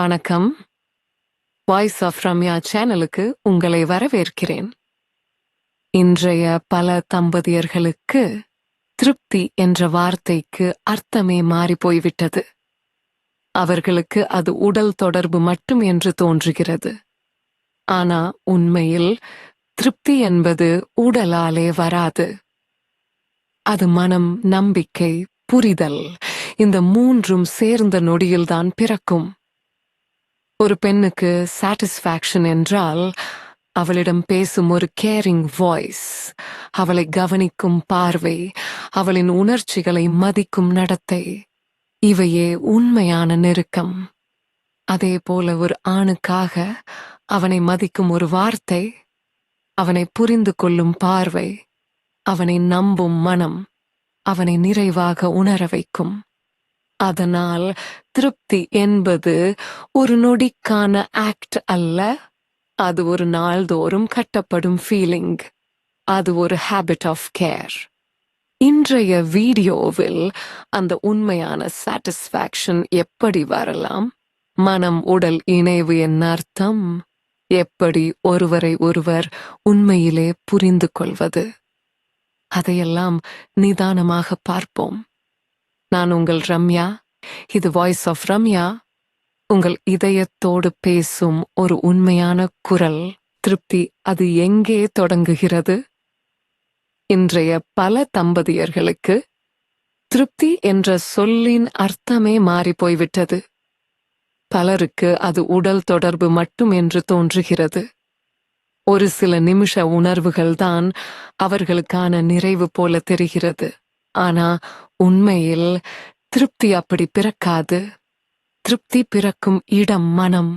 வணக்கம். Voice of Ramya சேனலுக்கு உங்களை வரவேற்கிறேன். இன்றைய பல தம்பதியர்களுக்கு திருப்தி என்ற வார்த்தைக்கு அர்த்தமே மாறி போய்விட்டது. அவர்களுக்கு அது உடல் தொடர்பு மட்டும் என்று தோன்றுகிறது. ஆனா உண்மையில் திருப்தி என்பது உடலாலே வராது. அது மனம் நம்பிக்கை புரிதல் இந்த மூன்றும் சேர்ந்த நொடியில்தான் பிறக்கும். ஒரு பெண்ணுக்கு சாட்டிஸ்ஃபேக்ஷன் என்றால் அவளிடம் பேசும் ஒரு கேரிங் வாய்ஸ் அவளை கவனிக்கும் பார்வை அவளின் உணர்ச்சிகளை மதிக்கும் நடத்தை. இவையே உண்மையான நெருக்கம். அதே போல ஒரு ஆணுக்காக அவனை மதிக்கும் ஒரு வார்த்தை அவனை புரிந்து கொள்ளும் பார்வை அவனை நம்பும் மனம் அவனை நிறைவாக உணர வைக்கும். அதனால் திருப்தி என்பது ஒரு நொடிக்கான ஆக்ட் அல்ல. அது ஒரு நாள்தோறும் கட்டப்படும் ஃபீலிங் அது ஒரு ஹேபிட் ஆஃப் கேர் இன்றைய வீடியோவில் அந்த உண்மையான சாட்டிஸ்ஃபேக்ஷன் எப்படி வரலாம்? மனம் உடல் இணைவு என்ன அர்த்தம்? எப்படி ஒருவரை ஒருவர் உண்மையிலே புரிந்து கொள்வது? அதையெல்லாம் நிதானமாக பார்ப்போம். நான் உங்கள் ரம்யா இது வாய்ஸ் ஆஃப் ரம்யா. உங்கள் இதயத்தோடு பேசும் ஒரு உண்மையான குரல். திருப்தி அது எங்கே தொடங்குகிறது? இன்றைய பல தம்பதியர்களுக்கு திருப்தி என்ற சொல்லின் அர்த்தமே மாறி போய்விட்டது. பலருக்கு அது உடல் தொடர்பு மட்டும் என்று தோன்றுகிறது. ஒரு சில நிமிஷ உணர்வுகள்தான் அவர்களுக்கான நிறைவு போல தெரிகிறது. ஆனா உண்மையில் திருப்தி அப்படி பிறக்காது. திருப்தி பிறக்கும் இடம் மனம்.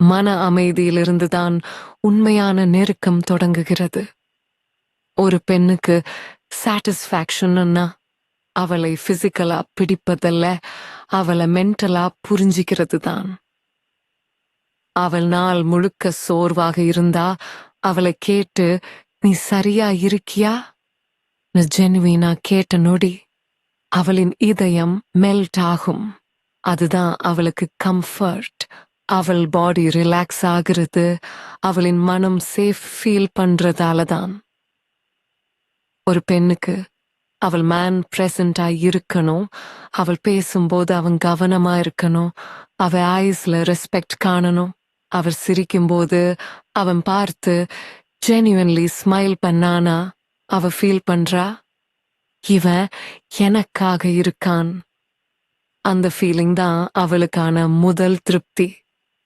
மன அமைதியிலிருந்துதான் உண்மையான நெருக்கம் தொடங்குகிறது. ஒரு பெண்ணுக்கு சாட்டிஸ்ஃபேக்ஷன்னா அவளை பிசிக்கலா பிடிப்பதல்ல அவளை மென்டலா புரிஞ்சிக்கிறது தான் அவள் நாள் முழுக்க சோர்வாக இருந்தா அவளை கேட்டு நீ சரியா இருக்கியா? ஜென்வீனா கேட்ட நொடி அவளின் இதயம் மெல்ட் ஆகும். அதுதான் அவளுக்கு கம்ஃபர்ட் அவள் பாடி ரிலாக்ஸ் ஆகிறது. அவளின் மனம் சேஃப் ஃபீல் பண்றதால தான் ஒரு பெண்ணுக்கு அவள் மேன் பிரசண்டா இருக்கணும். அவள் பேசும்போது அவன் கவனமா இருக்கணும். அவ ஐஸ்ல ரெஸ்பெக்ட் காணணும். அவர் சிரிக்கும்போது அவன் பார்த்து ஜென்யூன்லி ஸ்மைல் பண்ணானா அவ ஃபீல் பண்றா? இவன் எனக்காக இருக்கான். அந்த ஃபீலிங் தான் அவளுக்கான முதல் திருப்தி.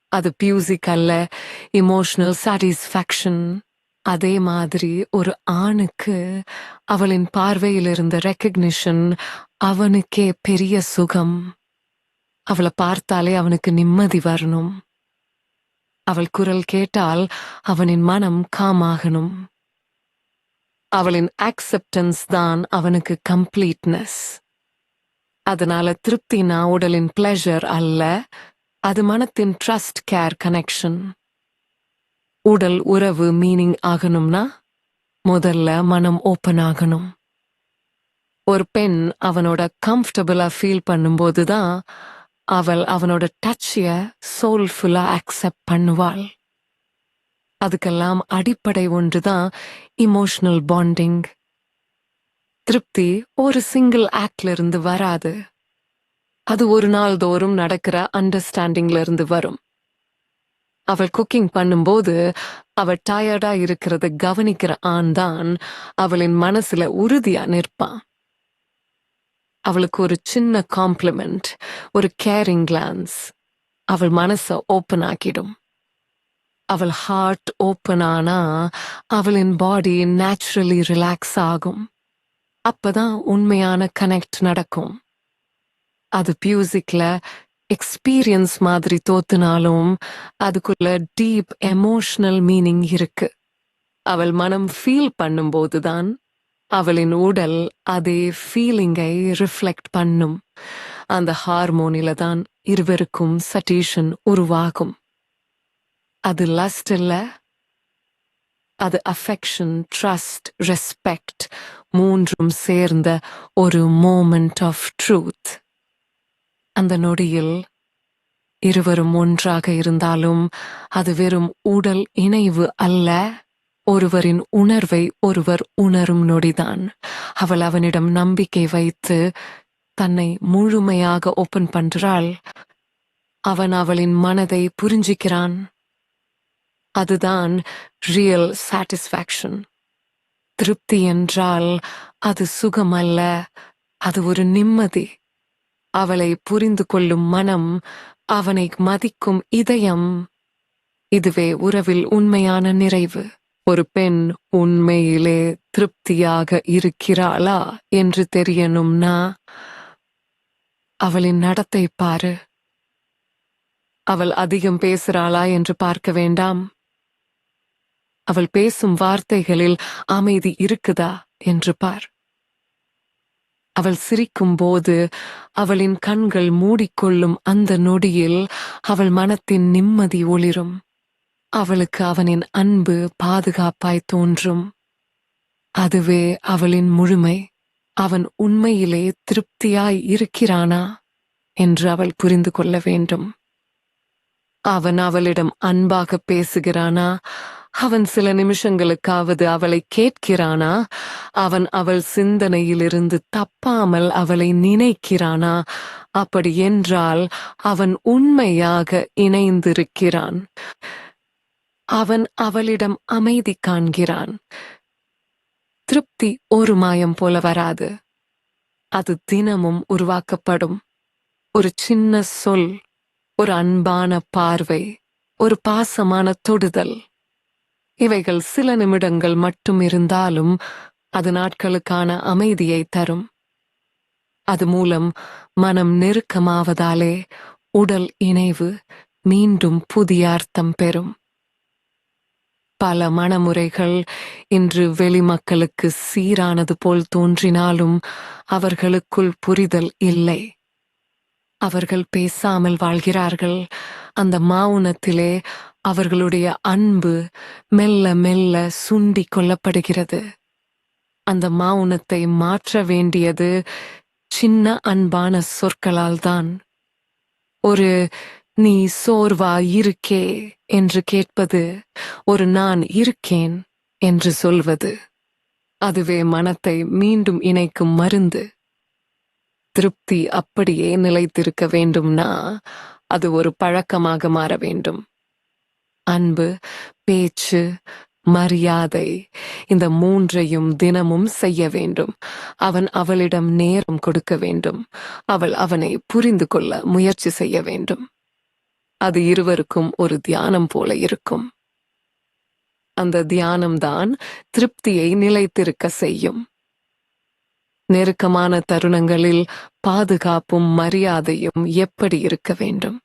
அது பியூசிக் அல்ல இமோஷனல் சாட்டிஸ்ஃபேக்ஷன் அதே மாதிரி ஒரு ஆணுக்கு அவளின் பார்வையில் இருந்த ரெக்கக்னிஷன் அவனுக்கே பெரிய சுகம். அவளை பார்த்தாலே அவனுக்கு நிம்மதி வரணும். அவள் குரல் கேட்டால் அவனின் மனம் காமாகணும் அவளின் அக்செப்டன்ஸ் தான் அவனுக்கு கம்ப்ளீட்னஸ் அதனால திருப்தினா உடலின் பிளஷர் அல்ல அது மனத்தின் ட்ரஸ்ட் கேர் கனெக்ஷன் உடல் உறவு மீனிங் ஆகணும்னா முதல்ல மனம் ஓப்பன் ஆகணும். ஒரு பெண் அவனோட கம்ஃபர்டபுளா ஃபீல் பண்ணும்போது தான் அவள் அவனோட டச்சிய சோல்ஃபுல்லா அக்செப்ட் பண்ணுவாள். அதுக்கெல்லாம் அடிப்படை ஒன்றுதான் இமோஷனல் பாண்டிங் திருப்தி ஒரு சிங்கிள் ஆக்ட்ல இருந்து வராது. அது ஒரு நாள் தோறும் நடக்கிற அண்டர்ஸ்டாண்டிங்ல இருந்து வரும். அவள் குக்கிங் பண்ணும்போது அவள் டயர்டா இருக்கிறத கவனிக்கிற ஆண் தான் அவளின் மனசுல உறுதியா நிற்பான். அவளுக்கு ஒரு சின்ன காம்ப்ளிமெண்ட் ஒரு கேரிங் கிளான்ஸ் அவள் மனசை ஓப்பன் ஆக்கிடும். அவள் ஹார்ட் ஓப்பன் ஆனா அவளின் பாடி நேச்சுரலி ரிலாக்ஸ் ஆகும். அப்பதான் உண்மையான கனெக்ட் நடக்கும். அது பியூசிக்ல எக்ஸ்பீரியன்ஸ் மாதிரி தோத்துனாலும் அதுக்குள்ள டீப் எமோஷனல் மீனிங் இருக்கு. அவள் மனம் ஃபீல் பண்ணும்போதுதான் அவளின் உடல் அதே ஃபீலிங்கை ரிஃப்ளெக்ட் பண்ணும். அந்த ஹார்மோனில தான் இருவருக்கும் சட்டீஷன் உருவாகும். அது லஸ்ட் இல்ல. அது அஃபெக்ஷன் ட்ரஸ்ட் ரெஸ்பெக்ட் மூன்றும் சேர்ந்த ஒரு மோமெண்ட் ஆஃப் ட்ரூத் அந்த நொடியில் இருவரும் ஒன்றாக இருந்தாலும் அது வெறும் உடல் இணைவு அல்ல. ஒருவரின் உணர்வை ஒருவர் உணரும் நொடிதான். அவள் அவனிடம் நம்பிக்கை வைத்து தன்னை முழுமையாக ஓபன் பண்றாள். அவன் அவளின் மனதை புரிஞ்சுக்கிறான். அதுதான் ரியல் சாட்டிஸ்ஃபேக்ஷன் திருப்தி என்றால் அது சுகமல்ல அது ஒரு நிம்மதி. அவளை புரிந்து கொள்ளும் மனம் அவனை மதிக்கும் இதயம். இதுவே உறவில் உண்மையான நிறைவு. ஒரு பெண் உண்மையிலே திருப்தியாக இருக்கிறாளா என்று தெரியணும்னா அவளின் நடத்தை பாரு. அவள் அதிகம் பேசுறாளா என்று பார்க்க வேண்டாம். அவள் பேசும் வார்த்தைகளில் அமைதி இருக்குதா என்று பார். அவள் சிரிக்கும் போது அவளின் கண்கள் மூடிக்கொள்ளும் அந்த நொடியில் அவள் மனத்தின் நிம்மதி ஒளிரும். அவளுக்கு அவனின் அன்பு பாதுகாப்பாய் தோன்றும். அதுவே அவளின் முழுமை. அவன் உண்மையிலே திருப்தியாய் இருக்கிறானா என்று அவள் புரிந்து கொள்ள வேண்டும். அவன் அவளிடம் அன்பாக பேசுகிறானா? அவன் சில நிமிஷங்களுக்காவது அவளை கேட்கிறானா? அவன் அவள் சிந்தனையிலிருந்து தப்பாமல் அவளை நினைக்கிறானா? அப்படி என்றால் அவன் உண்மையாக இணைந்திருக்கிறான். அவன் அவளிடம் அமைதி காண்கிறான். திருப்தி ஒரு மாயம் போல வராது. அது தினமும் உருவாக்கப்படும். ஒரு சின்ன சொல் ஒரு அன்பான பார்வை ஒரு பாசமான தொடுதல். இவைகள் சில நிமிடங்கள் மட்டும் இருந்தாலும் அது நாட்களுக்கான அமைதியை தரும். அது மூலம் மனம் நெருக்கமாவதாலே உடல் இணைவு மீண்டும் புதிய அர்த்தம் பெறும். பல மனமுறைகள் இன்று வெளிமக்களுக்கு சீரானது போல் தோன்றினாலும் அவர்களுக்குள் புரிதல் இல்லை. அவர்கள் பேசாமல் வாழ்கிறார்கள். அந்த மௌனத்திலே அவர்களுடைய அன்பு மெல்ல மெல்ல சுண்டி கொள்ளப்படுகிறது. அந்த மௌனத்தை மாற்ற வேண்டியது சின்ன அன்பான சொற்களால் தான். ஒரு நீ சோர்வா இருக்கே என்று கேட்பது ஒரு நான் இருக்கேன் என்று சொல்வது. அதுவே மனத்தை மீண்டும் இணைக்கும் மருந்து. திருப்தி அப்படியே நிலைத்திருக்க வேண்டும்னா அது ஒரு பழக்கமாக மாற வேண்டும். அன்பு பேச்சு மரியாதை இந்த மூன்றையும் தினமும் செய்ய வேண்டும். அவன் அவளிடம் நேரம் கொடுக்க வேண்டும். அவள் அவனை புரிந்து கொள்ள முயற்சி செய்ய வேண்டும். அது இருவருக்கும் ஒரு தியானம் போல இருக்கும். அந்த தியானம்தான் திருப்தியை நிலைத்திருக்க செய்யும். நெருக்கமான தருணங்களில் பாதுகாப்பும் மரியாதையும் எப்படி இருக்க வேண்டும்?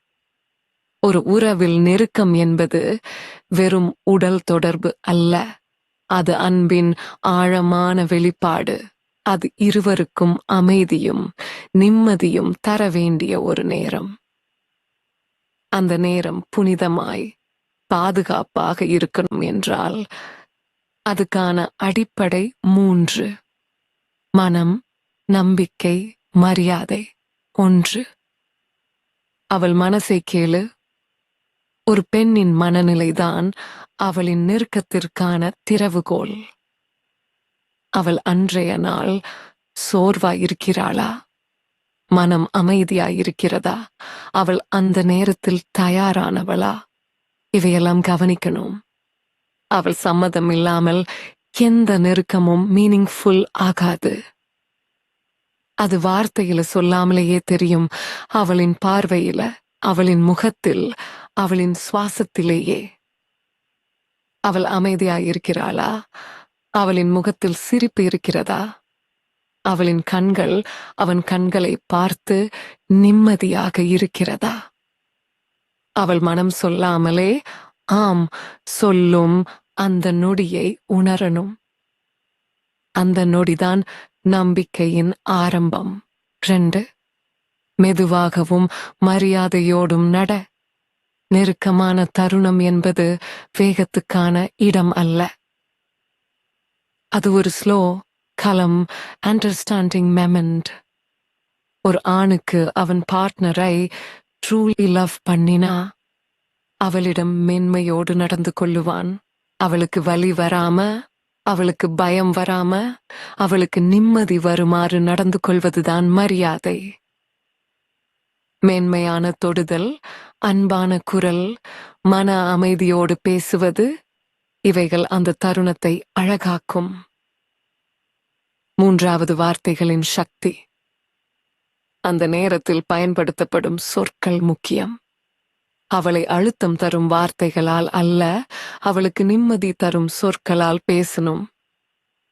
ஒரு உறவில் நெருக்கம் என்பது வெறும் உடல் தொடர்பு அல்ல. அது அன்பின் ஆழமான வெளிப்பாடு. அது இருவருக்கும் அமைதியும் நிம்மதியும் தர வேண்டிய ஒரு நேரம். அந்த நேரம் புனிதமாய் பாதுகாப்பாக இருக்கணும் என்றால் அதுக்கான அடிப்படை மூன்று. மனம் நம்பிக்கை மரியாதை. ஒன்று. அவள் மனசை கேளு. ஒரு பெண்ணின் மனநிலைதான் அவளின் நெருக்கத்திற்கான திறவுகோல். அவள் அன்றைய நாள் சோர்வாயிருக்கிறாளா? மனம் அமைதியாயிருக்கிறதா? அவள் அந்த நேரத்தில் தயாரானவளா? இவையெல்லாம் கவனிக்கணும். அவள் சம்மதம் இல்லாமல் எந்த நெருக்கமும் மீனிங்ஃபுல் ஆகாது. அது வார்த்தையில சொல்லாமலேயே தெரியும். அவளின் பார்வையில அவளின் முகத்தில் அவளின் சுவாசத்திலேயே. அவள் அமைதியாயிருக்கிறாளா? அவளின் முகத்தில் சிரிப்பு இருக்கிறதா? அவளின் கண்கள் அவன் கண்களை பார்த்து நிம்மதியாக இருக்கிறதா? அவள் மனம் சொல்லாமலே ஆம் சொல்லும் அந்த நொடியை உணரணும். அந்த நொடிதான் நம்பிக்கையின் ஆரம்பம். ரெண்டு மெதுவாகவும் மரியாதையோடும் நட. நெருக்கமான தருணம் என்பது வேகத்துக்கான இடம் அல்ல. அது ஒரு ஸ்லோ கலம் அண்டர்ஸ்டாண்டிங் மெமெண்ட் ஒரு ஆணுக்கு அவன் பார்ட்னரை ட்ரூலி லவ் பண்ணினா அவளிடம் மென்மையோடு நடந்து கொள்ளுவான். அவளுக்கு வலி வராம அவளுக்கு பயம் வராம அவளுக்கு நிம்மதி வருமாறு நடந்து கொள்வதுதான் மரியாதை. மேன்மையான தொடுதல் அன்பான குரல் மன அமைதியோடு பேசுவது இவைகள் அந்த தருணத்தை அழகாக்கும். மூன்றாவது வார்த்தைகளின் சக்தி. அந்த நேரத்தில் பயன்படுத்தப்படும் சொற்கள் முக்கியம். அவளை அழுத்தம் தரும் வார்த்தைகளால் அல்ல அவளுக்கு நிம்மதி தரும் சொற்களால் பேசணும்.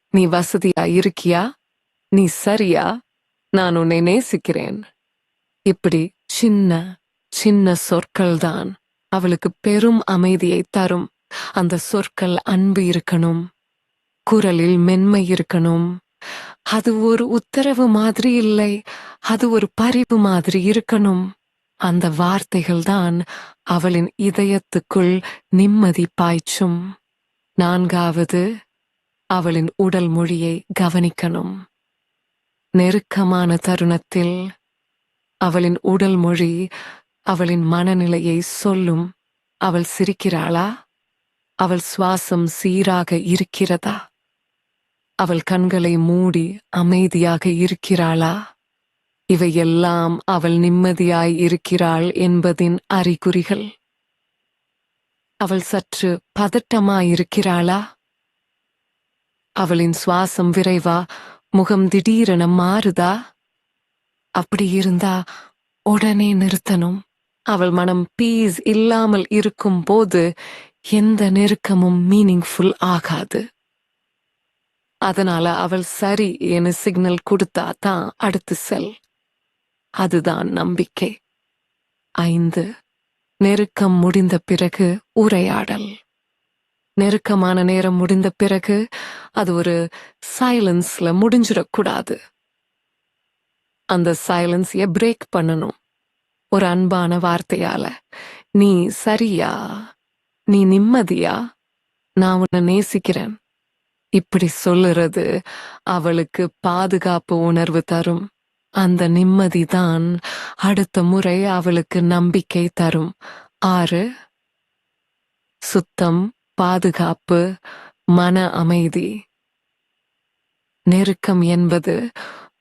நீ வசதியா இருக்கியா? நீ சரியா? நான் உன்னை நேசிக்கிறேன். இப்படி சின்ன சின்ன சொற்கள்தான். அவளுக்கு பெரும் அமைதியை தரும். அந்த சொற்கள் அன்பு இருக்கணும். குரலில் மென்மை இருக்கணும். அது ஒரு உத்தரவு மாதிரி இல்லை. அது ஒரு பரிவு மாதிரி இருக்கணும். அந்த வார்த்தைகள் தான் அவளின் இதயத்துக்குள் நிம்மதி பாய்ச்சும். நான்காவது அவளின் உடல் மொழியை கவனிக்கணும். நெருக்கமான தருணத்தில் அவளின் உடல் மொழி அவளின் மனநிலையை சொல்லும். அவள் சிரிக்கிறாளா? அவள் சுவாசம் சீராக இருக்கிறதா? அவள் கண்களை மூடி அமைதியாக இருக்கிறாளா? இவையெல்லாம் அவள் நிம்மதியாய் இருக்கிறாள் என்பதின் அறிகுறிகள். அவள் சற்று பதட்டமாயிருக்கிறாளா? அவளின் சுவாசம் விரைவா? முகம் திடீரென மாறுதா? அப்படி இருந்தா உடனே நிறுத்தணும். அவள் மனம் பீஸ் இல்லாமல் இருக்கும் போது எந்த நெருக்கமும் மீனிங்ஃபுல் ஆகாது. அதனால அவள் சரி என சிக்னல் கொடுத்தா தான் அடுத்து செல். அதுதான் நம்பிக்கை. ஐந்து. நெருக்கம் முடிந்த பிறகு உரையாடல். நெருக்கமான நேரம் முடிந்த பிறகு அது ஒரு சைலன்ஸ்ல முடிஞ்சிடக்கூடாது. அந்த சைலன்ஸைய பிரேக் பண்ணணும். ஒரு அன்பான வார்த்தையால நீ சரியா? நீ நிம்மதியா? நான் உன்னை நேசிக்கிறேன். இப்படி சொல்லுறது அவளுக்கு பாதுகாப்பு உணர்வு தரும். அந்த நிம்மதிதான் அடுத்த முறை அவளுக்கு நம்பிக்கை தரும். ஆறு சுத்தம் பாதுகாப்பு மன அமைதி. நெருக்கம் என்பது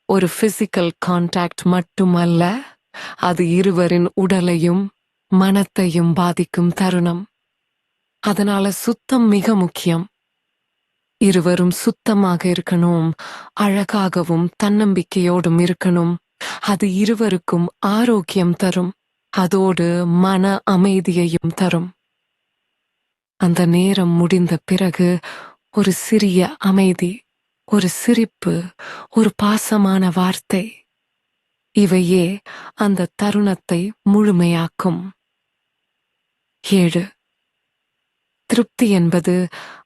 ஒரு பிசிக்கல் கான்டாக்ட் மட்டுமல்ல அது இருவரின் உடலையும் மனத்தையும் பாதிக்கும் தருணம். அதனால சுத்தம் மிக முக்கியம். இருவரும் சுத்தமாக இருக்கணும் அழகாகவும் தன்னம்பிக்கையோடும் இருக்கணும். அது இருவருக்கும் ஆரோக்கியம் தரும் அதோடு மன அமைதியையும் தரும். அந்த நேரம் முடிந்த பிறகு ஒரு சிறிய அமைதி ஒரு சிரிப்பு ஒரு பாசமான வார்த்தை. இவையே அந்த தருணத்தை முழுமையாக்கும். ஏழு. திருப்தி என்பது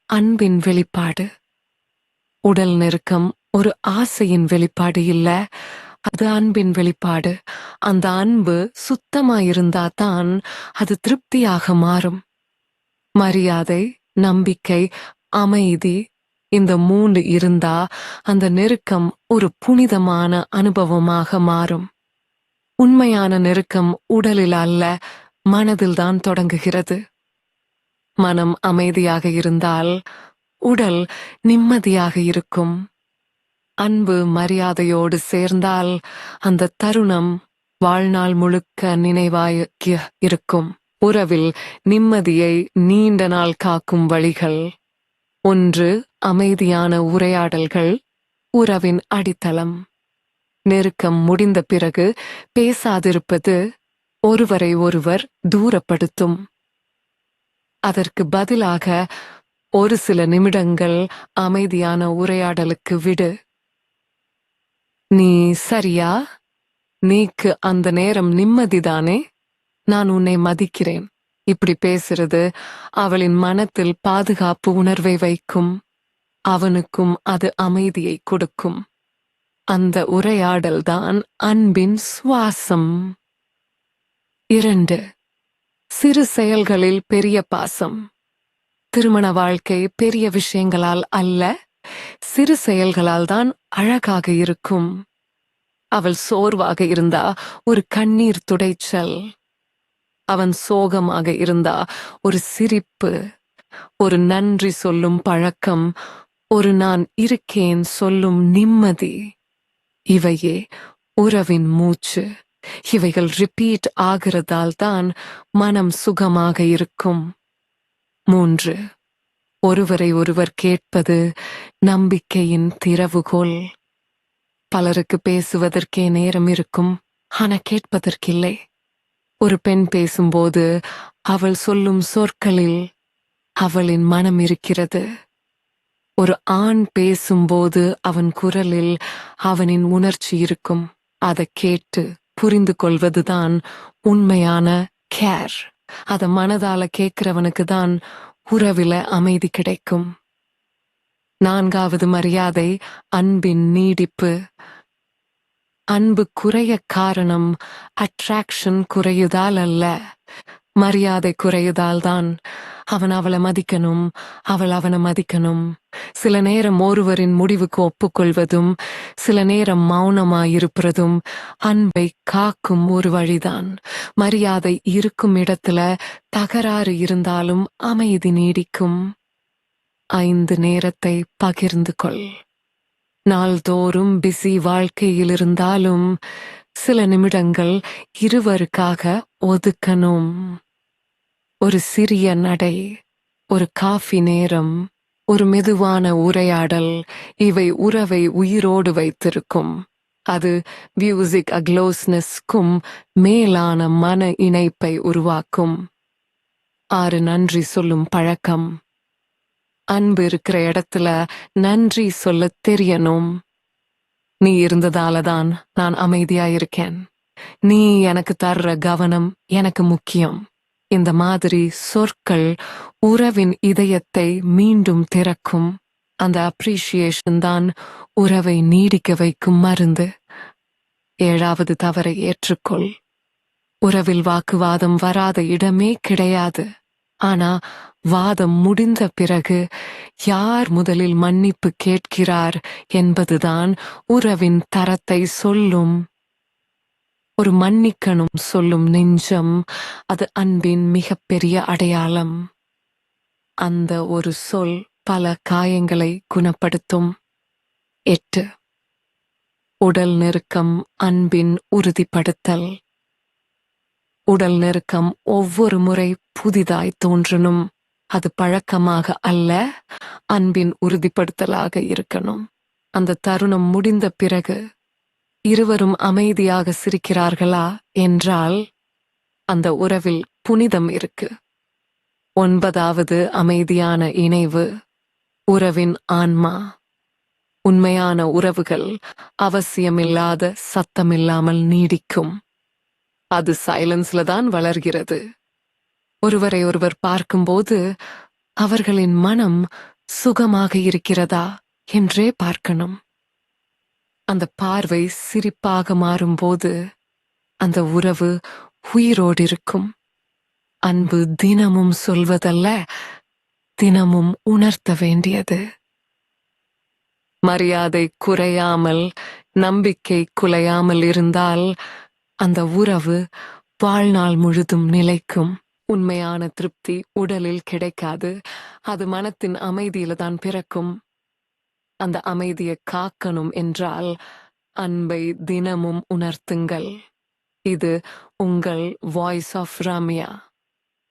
அன்பின் வெளிப்பாடு. உடல் நெருக்கம் ஒரு ஆசையின் வெளிப்பாடு இல்ல அது அன்பின் வெளிப்பாடு. அந்த அன்பு சுத்தமாயிருந்தா தான் அது திருப்தியாக மாறும். மரியாதை நம்பிக்கை அமைதி இந்த மூன்று இருந்தா அந்த நெருக்கம் ஒரு புனிதமான அனுபவமாக மாறும். உண்மையான நெருக்கம் உடலில் அல்ல மனதில்தான் தொடங்குகிறது. மனம் அமைதியாக இருந்தால் உடல் நிம்மதியாக இருக்கும். அன்பு மரியாதையோடு சேர்ந்தால் அந்த தருணம் வாழ்நாள் முழுக்க நினைவாய்க்கு இருக்கும். உறவில் நிம்மதியை நீண்ட நாள் காக்கும் வழிகள். ஒன்று அமைதியான உரையாடல்கள் உறவின் அடித்தளம். நெருக்கம் முடிந்த பிறகு பேசாதிருப்பது ஒருவரை ஒருவர் தூரப்படுத்தும். அதற்கு பதிலாக ஒரு சில நிமிடங்கள் அமைதியான உரையாடலுக்கு விடு. நீ சரியா? நீக்கு அந்த நேரம் நிம்மதிதானே? நான் உன்னை மதிக்கிறேன். இப்படி பேசுறது அவளின் மனத்தில் பாதுகாப்பு உணர்வை வைக்கும். அவனுக்கும் அது அமைதியை கொடுக்கும். அந்த உரையாடல்தான் அன்பின் சுவாசம். இரண்டு சிறு செயல்களில் பெரிய பாசம். திருமண வாழ்க்கை பெரிய விஷயங்களால் அல்ல சிறு செயல்களால் தான் அழகாக இருக்கும். அவள் சோர்வாக இருந்தா ஒரு கண்ணீர் துடைச்சல். அவன் சோகமாக இருந்தா ஒரு சிரிப்பு. ஒரு நன்றி சொல்லும் பழக்கம் ஒரு நான் இருக்கேன் சொல்லும் நிம்மதி. இவையே உறவின் மூச்சு. இவைகள் ரிப்பீட் ஆகிறதால் தான் மனம் சுகமாக இருக்கும். மூன்று. ஒருவரை ஒருவர் கேட்பது நம்பிக்கையின் திறவுகோல். பலருக்கு பேசுவதற்கே நேரம் இருக்கும் ஆனா கேட்பதற்கில்லை. ஒரு பெண் பேசும்போது அவள் சொல்லும் சொற்களில் அவளின் மனம் இருக்கிறது. ஒரு ஆண் பேசும்போது அவன் குரலில் அவனின் உணர்ச்சி இருக்கும். அதை கேட்டு புரிந்து கொள்வதுதான் உண்மையான கேர் அத மனதால கேட்கிறவனுக்கு தான் உறவில அமைதி கிடைக்கும். நான்காவது மரியாதை அன்பின் நீடிப்பு. அன்பு குறைய காரணம் அட்ராக்ஷன் குறையுதால் அல்ல. மரியாதை குறையுதால்தான் அவன் அவளை மதிக்கணும் அவள் அவனை மதிக்கணும். சில நேரம் ஒருவரின் முடிவுக்கு ஒப்புக்கொள்வதும் சில நேரம் மௌனமாயிருப்பதும் அன்பை காக்கும் ஒரு வழிதான். மரியாதை இருக்கும் இடத்துல தகராறு இருந்தாலும் அமைதி நீடிக்கும். ஐந்து நேரத்தை பகிர்ந்து கொள். நாள்தோறும் பிஸி வாழ்க்கையில் இருந்தாலும் சில நிமிடங்கள் இருவருக்காக ஒதுக்கணும். ஒரு சிறிய நடை ஒரு காஃபி நேரம் ஒரு மெதுவான உரையாடல் இவை உறவை உயிரோடு வைத்திருக்கும். அது மியூசிக் அக்லோஸ்னஸ்க்கும் மேலான மன இணைப்பை உருவாக்கும். ஆறு நன்றி சொல்லும் பழக்கம். அன்பு இருக்கிற இடத்துல நன்றி சொல்ல தெரியணும். நீ இருந்ததால தான் நான் அமைதியா இருக்கேன் நீ எனக்கு தர்ற கவனம் எனக்கு முக்கியம். இந்த மாதிரி சொற்கள் உறவின் இதயத்தை மீண்டும் திறக்கும். அந்த அப்ரிசியேஷன் தான் உறவை நீடிக்க வைக்கும் மருந்து. ஏழாவது தவறை ஏற்றுக்கொள். உறவில் வாக்குவாதம் வராத இடமே கிடையாது. ஆனா வாதம் முடிந்த பிறகு யார் முதலில் மன்னிப்பு கேட்கிறார் என்பதுதான் உறவின் தரத்தை சொல்லும். ஒரு மன்னிக்கணும் சொல்லும் நெஞ்சம் அது அன்பின் மிகப்பெரிய அடையாளம். அந்த ஒரு சொல் பல காயங்களை குணப்படுத்தும். எட்டு. உடல் நெருக்கம் அன்பின் உறுதிப்படுத்தல். உடல் நெருக்கம் ஒவ்வொரு முறை புதிதாய் தோன்றணும். அது பழக்கமாக அல்ல அன்பின் உறுதிப்படுத்தலாக இருக்கணும். அந்த தருணம் முடிந்த பிறகு இருவரும் அமைதியாக சிரிக்கிறார்களா என்றால் அந்த உறவில் புனிதம் இருக்கு. ஒன்பதாவது அமைதியான இணைவு உறவின் ஆன்மா. உண்மையான உறவுகள் அவசியமில்லாத சத்தமில்லாமல் நீடிக்கும். அது சைலன்ஸ்ல தான் வளர்கிறது. ஒருவரை ஒருவர் பார்க்கும்போது அவர்களின் மனம் சுகமாக இருக்கிறதா என்றே பார்க்கணும். அந்த பார்வை சிரிப்பாக மாறும்போது அந்த உறவு உயிரோடு இருக்கும் அன்பு தினமும் சொல்வதல்ல தினமும் உணர்த்த வேண்டியது. மரியாதை குறையாமல் நம்பிக்கை குலையாமல் இருந்தால் அந்த உறவு வாழ்நாள் முழுதும் நிலைக்கும். உண்மையான திருப்தி உடலில் கிடைக்காது. அது மனத்தின் அமைதியில தான் பிறக்கும். அந்த அமைதியை காக்கணும் என்றால் அன்பை தினமும் உணர்த்துங்கள். இது உங்கள் வாய்ஸ் ஆஃப் ராமியா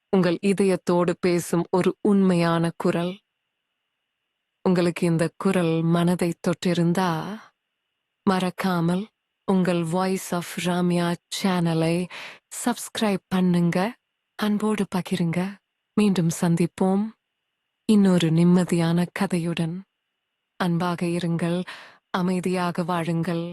உங்கள் இதயத்தோடு பேசும் ஒரு உண்மையான குரல். உங்களுக்கு இந்த குரல் மனதை தொட்டிருந்தா? மறக்காமல் உங்கள் வாய்ஸ் ஆஃப் ராமியா சேனலை சப்ஸ்கிரைப் பண்ணுங்க. அன்போடு பகிருங்க. மீண்டும் சந்திப்போம். இன்னொரு நிம்மதியான கதையுடன். அன்பாக இருங்கள் அமைதியாக வாழுங்கள்.